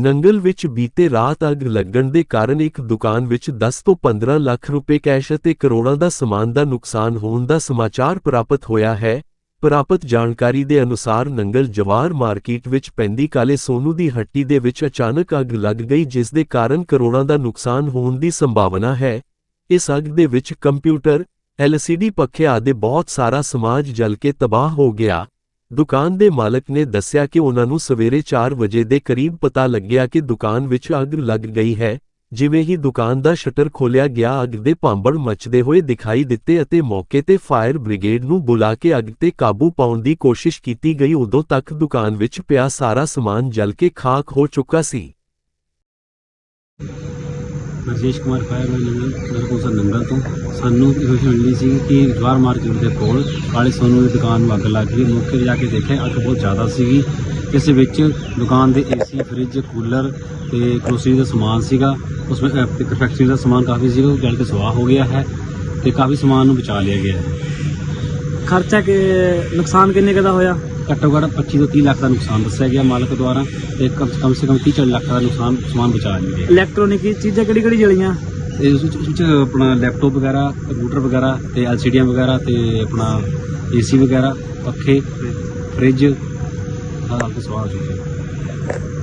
ਨੰਗਲ ਵਿੱਚ ਬੀਤੇ ਰਾਤ ਅੱਗ ਲੱਗਣ ਦੇ ਕਾਰਨ ਇੱਕ ਦੁਕਾਨ ਵਿੱਚ 10 ਤੋਂ 15 ਲੱਖ ਰੁਪਏ ਕੈਸ਼ ਅਤੇ ਕਰੋੜਾਂ ਦਾ ਸਮਾਨ ਦਾ ਨੁਕਸਾਨ ਹੋਣ ਦਾ ਸਮਾਚਾਰ ਪ੍ਰਾਪਤ ਹੋਇਆ ਹੈ। ਪ੍ਰਾਪਤ ਜਾਣਕਾਰੀ ਦੇ ਅਨੁਸਾਰ ਨੰਗਲ ਜਵਾਰ ਮਾਰਕੀਟ ਵਿੱਚ ਪੈਂਦੀ ਕਾਲੇ ਸੋਨੂ ਦੀ ਹੱਟੀ ਦੇ ਵਿੱਚ ਅਚਾਨਕ ਅੱਗ ਲੱਗ ਗਈ, ਜਿਸ ਦੇ ਕਾਰਨ ਕਰੋੜਾਂ ਦਾ ਨੁਕਸਾਨ ਹੋਣ ਦੀ ਸੰਭਾਵਨਾ ਹੈ। ਇਸ ਅੱਗ ਦੇ ਵਿੱਚ ਕੰਪਿਊਟਰ, ਐਲਸੀਡੀ ਪੱਖੇ ਆਦਿ ਬਹੁਤ ਸਾਰਾ ਸਮਾਜ ਜਲ ਕੇ ਤਬਾਹ ਹੋ ਗਿਆ। ਦੁਕਾਨ ਦੇ ਮਾਲਕ ਨੇ ਦੱਸਿਆ ਕਿ ਉਹਨਾਂ ਨੂੰ ਸਵੇਰੇ 4 ਵਜੇ ਦੇ ਕਰੀਬ ਪਤਾ ਲੱਗਿਆ ਕਿ ਦੁਕਾਨ ਵਿੱਚ ਅੱਗ ਲੱਗ ਗਈ ਹੈ, ਜਿਵੇਂ ਹੀ ਦੁਕਾਨ ਦਾ ਸ਼ਟਰ ਖੋਲ੍ਹਿਆ ਗਿਆ ਅੱਗ ਦੇ ਭਾਂਬੜ ਮੱਚਦੇ ਹੋਏ ਦਿਖਾਈ ਦਿੱਤੇ ਅਤੇ ਮੌਕੇ ਤੇ ਫਾਇਰ ਬ੍ਰਿਗੇਡ ਨੂੰ ਬੁਲਾ ਕੇ ਅੱਗ ਤੇ ਕਾਬੂ ਪਾਉਣ ਦੀ ਕੋਸ਼ਿਸ਼ ਕੀਤੀ ਗਈ। ਉਦੋਂ ਤੱਕ ਦੁਕਾਨ ਵਿੱਚ ਪਿਆ ਸਾਰਾ ਸਮਾਨ ਜਲ ਕੇ ਖਾਕ ਹੋ ਚੁੱਕਾ ਸੀ। ਰਾਜੇਸ਼ ਕੁਮਾਰ ਫਾਇਰਮੈਨ ਨੰਗਲ ਨਰਕੋਸਾ ਨੰਗਲ ਤੋਂ। ਸਾਨੂੰ ਇਨਫੋਰਮੇਸ਼ਨ ਮਿਲੀ ਸੀ ਕਿ ਜਵਾਰ ਮਾਰਕੀਟ ਦੇ ਕੋਲ ਕਾਲੇ ਸੋਨੂ ਦੀ ਦੁਕਾਨ ਨੂੰ ਅੱਗ ਲੱਗ ਗਈ। ਮੌਕੇ ਤੇ ਜਾ ਕੇ ਦੇਖਿਆ ਅੱਗ ਬਹੁਤ ਜ਼ਿਆਦਾ ਸੀਗੀ। ਇਸ ਵਿੱਚ ਦੁਕਾਨ ਦੇ ਏਸੀ, ਫ੍ਰਿਜ, ਕੂਲਰ ਤੇ ਗਰੋਸਰੀ ਦਾ ਸਮਾਨ ਸੀਗਾ। ਉਸ ਵਿੱਚ ਫੈਕਟਰੀ ਦਾ ਸਮਾਨ ਕਾਫੀ ਸੀਗਾ, ਉਹ ਜਲ ਕੇ ਸਵਾਹ ਹੋ ਗਿਆ ਹੈ ਤੇ ਕਾਫੀ ਸਮਾਨ ਨੂੰ ਬਚਾ ਲਿਆ ਗਿਆ ਹੈ। ਖਰਚਾ ਕਿ ਨੁਕਸਾਨ ਕਿੰਨੇ ਕੁ ਦਾ ਹੋਇਆ? ਘੱਟੋ ਘੱਟ 25 ਤੋਂ 30 ਲੱਖ ਦਾ ਨੁਕਸਾਨ ਦੱਸਿਆ ਗਿਆ ਮਾਲਕ ਦੁਆਰਾ ਤੇ ਕਮ ਕਮ ਸੇ ਕਮ 30 40 ਲੱਖ ਦਾ ਨੁਕਸਾਨ ਸਮਾਨ ਬਚਾ ਲਿਆ ਗਿਆ। ਇਲੈਕਟ੍ਰੋਨਿਕ ਚੀਜ਼ਾਂ ਕਿਹੜੀ ਕਿਹੜੀ ਜਲੀਆਂ? ਤੇ ਉਸ ਵਿੱਚ ਉਸ ਵਿੱਚ ਆਪਣਾ ਲੈਪਟਾਪ ਵਗੈਰਾ ਕੰਪਿਊਟਰ ਵਗੈਰਾ ਤੇ ਐਲਸੀਡੀਆਂ ਵਗੈਰਾ ਤੇ ਆਪਣਾ ਏਸੀ ਵਗੈਰਾ ਪੱਖੇ ਫ੍ਰਿਜ ਸਾਰਾ ਕੁਝ ਸਵਾਰ ਹੋ ਚੁੱਕਿਆ